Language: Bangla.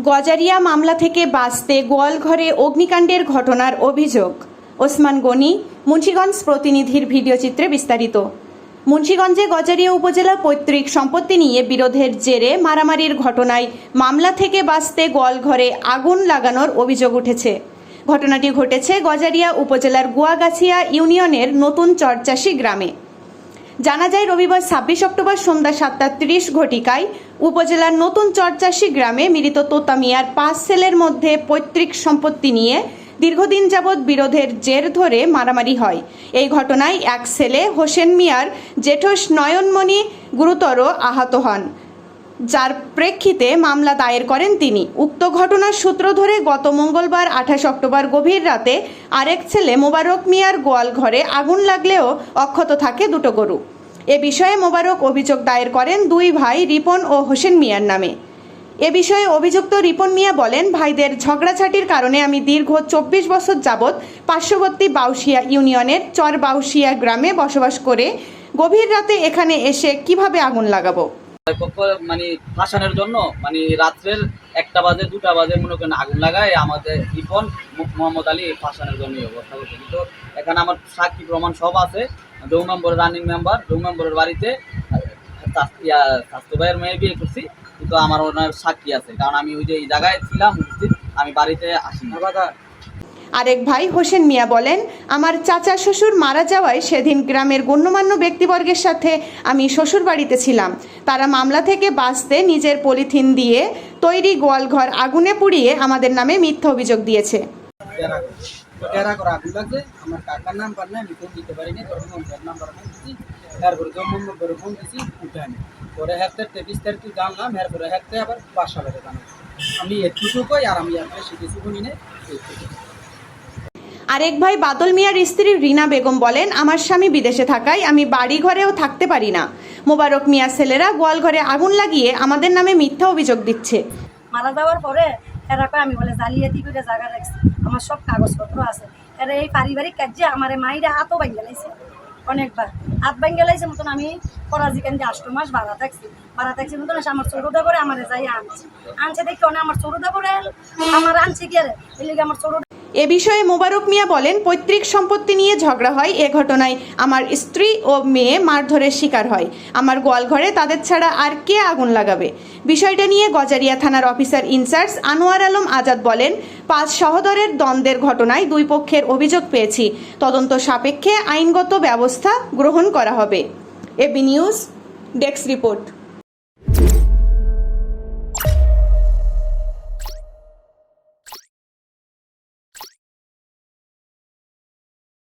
গজারিয়া মামলা থেকে বাঁচতে গোয়ালঘরে অগ্নিকাণ্ডের ঘটনার অভিযোগ। ওসমান গনি, মুন্সীগঞ্জ প্রতিনিধির ভিডিওচিত্রে বিস্তারিত। মুন্সীগঞ্জে গজারিয়া উপজেলা পৈতৃক সম্পত্তি নিয়ে বিরোধের জেরে মারামারির ঘটনায় মামলা থেকে বাঁচতে গোয়ালঘরে আগুন লাগানোর অভিযোগ উঠেছে। ঘটনাটি ঘটেছে গজারিয়া উপজেলার গুয়াগাছিয়া ইউনিয়নের নতুন চরচাশি গ্রামে। জানা যায় রবিবার ছাব্বিশ অক্টোবর সন্ধ্যা সাতটা ত্রিশ ঘটিকায় উপজেলার নতুন চরচাশি গ্রামে মৃত তোতা মিয়ার পাঁচ সেলের মধ্যে পৈতৃক সম্পত্তি নিয়ে দীর্ঘদিন যাবৎ বিরোধের জের ধরে মারামারি হয়। এই ঘটনায় এক ছেলে হোসেন মিয়ার জেঠস নয়নমণি গুরুতর আহত হন। যার প্রেক্ষিতে মামলা দায়ের করেন তিনি। উক্ত ঘটনার সূত্র ধরে গত মঙ্গলবার আঠাশ অক্টোবর গভীর রাতে আরেক ছেলে মোবারক মিয়ার গোয়াল ঘরে আগুন লাগলেও অক্ষত থাকে দুটো গরু। এ বিষয়ে মোবারক অভিযোগ দায়ের করেন দুই ভাই রিপন ও হোসেন মিয়ার নামে। এ বিষয়ে অভিযুক্ত রিপন মিয়া বলেন, ভাইদের ঝগড়াঝাটির কারণে আমি দীর্ঘ চব্বিশ বছর যাবৎ পার্শ্ববর্তী বাউশিয়া ইউনিয়নের চর বাউশিয়া গ্রামে বসবাস করে গভীর রাতে এখানে এসে কীভাবে আগুন লাগাবো? মানে ফাঁসানোর জন্য মানে রাত্রের একটা বাজে, দুটা বাজে মনে করেন আগুন লাগায় আমাদের রিপন মোহাম্মদ আলী ফাঁসানোর জন্য অবস্থা করছে কিন্তু এখানে আমার সাক্ষী প্রমাণ সব আছে। দৌ নম্বরের রানিং মেম্বার দৌ নম্বরের বাড়িতে স্বাস্থ্য ভাইয়ের মেয়ে বিয়ে করছি, কিন্তু আমার ওনার সাক্ষী আছে। কারণ আমি ওই যে এই জায়গায় ছিলাম, উপস্থিত, আমি বাড়িতে আসি না আরেক ভাই হোসেন মিয়া বলেন, আমার চাচা শ্বশুর মারা যাওয়ায় সেদিন গ্রামের গণ্যমান্য ব্যক্তিবর্গের সাথে আমি শ্বশুর বাড়িতে ছিলাম। তারা মামলা থেকে বাঁচতে নিজের পলিথিন দিয়ে তৈরি গোয়ালঘর আগুনে পুড়িয়ে আমাদের নামে মিথ্যা অভিযোগ দিয়েছে। টেরা করা আগুন লাগছে আমার কাকার নেই আমি ফোন দিতে পারিনি তখন ওর নাম্বার ফোন দিচ্ছি তারপরে জন্ম নম্বরে ফোন উঠে পরে তারিখে জানলাম এরপরে হ্যাকতে আবার বাসা বেড়ে আমি আর আমি আর বেশি কিছু শুনি না আরেক ভাই বাদল মিয়ার স্ত্রী রিনা বেগম বলেন আমার স্বামী বিদেশে থাকায় আমি বাড়ি ঘরেও থাকতে পারি না। মোবারক মিয়ার ছেলেরা গোয়াল ঘরে আগুন লাগিয়ে আমাদের নামে মিথ্যা অভিযোগ দিচ্ছে। মারা যাওয়ার পরে এরা কয়, আমি বলে জালিয়াতি করে জায়গা রাখছি। আমার সব কাগজপত্র আছে। এরা এই পারিবারিক কাজে আমার মাইরা হাতও ভাঙ্গে লাইছে। অনেকবার। হাত ভাঙ্গে লাইছে মতন আমি পরাজিকান যে আষ্ট মাস ভাড়া থাকছি। ভাড়া থাকছি মতন এসে আমার চৌরদা করে আমার যাই আনছে। আনছে দেখি অনেক আমার চৌরদা করে আমার আনছে কি আর? এই লিগে আমার চৌরদা এ বিষয়ে মোবারক মিয়া বলেন, পৈতৃক সম্পত্তি নিয়ে ঝগড়া হয় এ ঘটনায়। আমার স্ত্রী ও মেয়ে মারধরের শিকার হয়। আমার গোয়ালঘরে তাদের ছাড়া আর কে আগুন লাগাবে? বিষয়টা নিয়ে গজারিয়া থানার অফিসার ইনচার্জ আনোয়ার আলম আজাদ বলেন, পাঁচ সহদরের দ্বন্দ্বের ঘটনায় দুই পক্ষের অভিযোগ পেয়েছি। তদন্ত সাপেক্ষে আইনগত ব্যবস্থা গ্রহণ করা হবে। AB news, desk report.